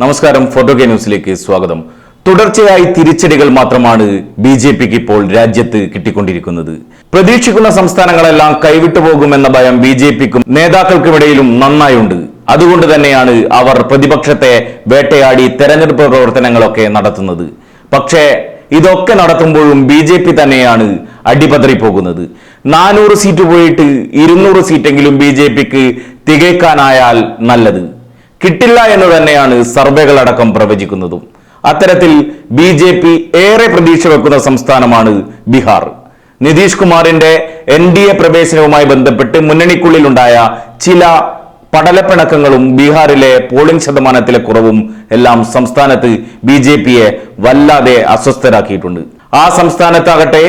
നമസ്കാരം photo K ന്യൂസിലേക്ക് സ്വാഗതം. തുടർച്ചയായി തിരിച്ചടികൾ മാത്രമാണ് ബി ജെ പിക്ക് ഇപ്പോൾ രാജ്യത്ത് കിട്ടിക്കൊണ്ടിരിക്കുന്നത്. പ്രതീക്ഷിക്കുന്ന സംസ്ഥാനങ്ങളെല്ലാം കൈവിട്ടു പോകുമെന്ന ഭയം ബി ജെ പിക്കും നേതാക്കൾക്കുമിടയിലും നന്നായുണ്ട്. അതുകൊണ്ട് തന്നെയാണ് അവർ പ്രതിപക്ഷത്തെ വേട്ടയാടി തെരഞ്ഞെടുപ്പ് പ്രവർത്തനങ്ങളൊക്കെ നടത്തുന്നത്. പക്ഷേ ഇതൊക്കെ നടത്തുമ്പോഴും ബി ജെ പി തന്നെയാണ് അടിപതറി പോകുന്നത് നാനൂറ് സീറ്റ് പോയിട്ട് ഇരുന്നൂറ് സീറ്റെങ്കിലും ബി ജെ പിക്ക് തികയ്ക്കാനായാൽ നല്ലത്. കിട്ടില്ല എന്ന് തന്നെയാണ് സർവേകളടക്കം പ്രവചിക്കുന്നതും. അത്തരത്തിൽ ബി ജെ പി ഏറെ പ്രതീക്ഷ വെക്കുന്ന സംസ്ഥാനമാണ് ബീഹാർ. നിതീഷ് കുമാറിന്റെ എൻ ഡി എ പ്രവേശനവുമായി ബന്ധപ്പെട്ട് മുന്നണിക്കുള്ളിലുണ്ടായ ചില പടലപ്പിണക്കങ്ങളും ബീഹാറിലെ പോളിംഗ് ശതമാനത്തിലെ കുറവും എല്ലാം സംസ്ഥാനത്ത് ബി ജെ പിയെ വല്ലാതെ അസ്വസ്ഥരാക്കിയിട്ടുണ്ട്. ആ സംസ്ഥാനത്താകട്ടെ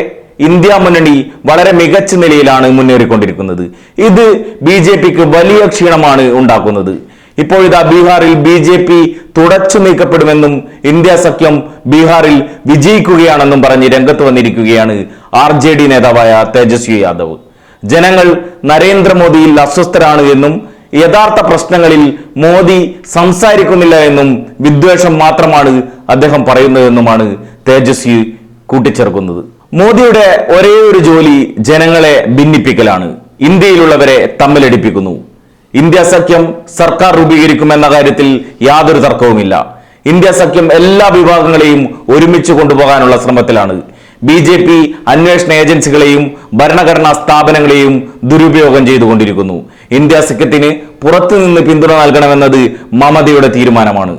ഇന്ത്യ മുന്നണി വളരെ മികച്ച നിലയിലാണ് മുന്നേറിക്കൊണ്ടിരിക്കുന്നത്. ഇത് ബി ജെ പിക്ക് വലിയ ക്ഷീണമാണ് ഉണ്ടാക്കുന്നത്. ഇപ്പോഴിതാ ബീഹാറിൽ ബി ജെ പി തുടച്ചു നീക്കപ്പെടുമെന്നും ഇന്ത്യ സഖ്യം ബീഹാറിൽ വിജയിക്കുകയാണെന്നും പറഞ്ഞ് രംഗത്ത് വന്നിരിക്കുകയാണ് ആർ ജെ ഡി നേതാവായ തേജസ്വി യാദവ്. ജനങ്ങൾ നരേന്ദ്രമോദിയിൽ അസ്വസ്ഥരാണ് എന്നും യഥാർത്ഥ പ്രശ്നങ്ങളിൽ മോദി സംസാരിക്കുന്നില്ല എന്നും വിദ്വേഷം മാത്രമാണ് അദ്ദേഹം പറയുന്നതെന്നുമാണ് തേജസ്വി കൂട്ടിച്ചേർക്കുന്നത്. മോദിയുടെ ഒരേ ഒരു ജോലി ജനങ്ങളെ ഭിന്നിപ്പിക്കലാണ്. ഇന്ത്യയിലുള്ളവരെ തമ്മിലടിപ്പിക്കുന്നു. ഇന്ത്യ സഖ്യം സർക്കാർ രൂപീകരിക്കുമെന്ന കാര്യത്തിൽ യാതൊരു തർക്കവുമില്ല. ഇന്ത്യ സഖ്യം എല്ലാ വിഭാഗങ്ങളെയും ഒരുമിച്ച് കൊണ്ടുപോകാനുള്ള ശ്രമത്തിലാണ്. ബി ജെ പി അന്വേഷണ ഏജൻസികളെയും ഭരണഘടനാ സ്ഥാപനങ്ങളെയും ദുരുപയോഗം ചെയ്തുകൊണ്ടിരിക്കുന്നു. ഇന്ത്യ സഖ്യത്തിന് പുറത്തുനിന്ന് പിന്തുണ നൽകണമെന്നത് മമതയുടെ തീരുമാനമാണ്.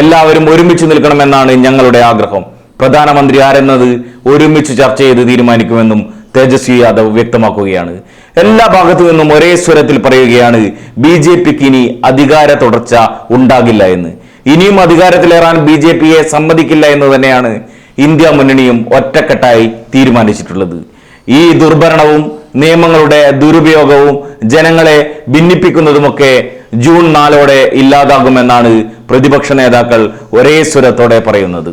എല്ലാവരും ഒരുമിച്ച് നിൽക്കണമെന്നാണ് ഞങ്ങളുടെ ആഗ്രഹം. പ്രധാനമന്ത്രി ആരെന്നത് ഒരുമിച്ച് ചർച്ച ചെയ്ത് തീരുമാനിക്കുമെന്നും തേജസ്വി യാദവ് വ്യക്തമാക്കുകയാണ്. എല്ലാ ഭാഗത്തു നിന്നും ഒരേ സ്വരത്തിൽ പറയുകയാണ് ബി ജെ പിക്ക് ഇനി അധികാര തുടർച്ച ഉണ്ടാകില്ല എന്ന്. ഇനിയും അധികാരത്തിലേറാൻ ബി ജെ പിയെ സമ്മതിക്കില്ല എന്ന് തന്നെയാണ് ഇന്ത്യ മുന്നണിയും ഒറ്റക്കെട്ടായി തീരുമാനിച്ചിട്ടുള്ളത്. ഈ ദുർഭരണവും നിയമങ്ങളുടെ ദുരുപയോഗവും ജനങ്ങളെ ഭിന്നിപ്പിക്കുന്നതുമൊക്കെ ജൂൺ നാലോടെ ഇല്ലാതാകുമെന്നാണ് പ്രതിപക്ഷ നേതാക്കൾ ഒരേ സ്വരത്തോടെ പറയുന്നത്.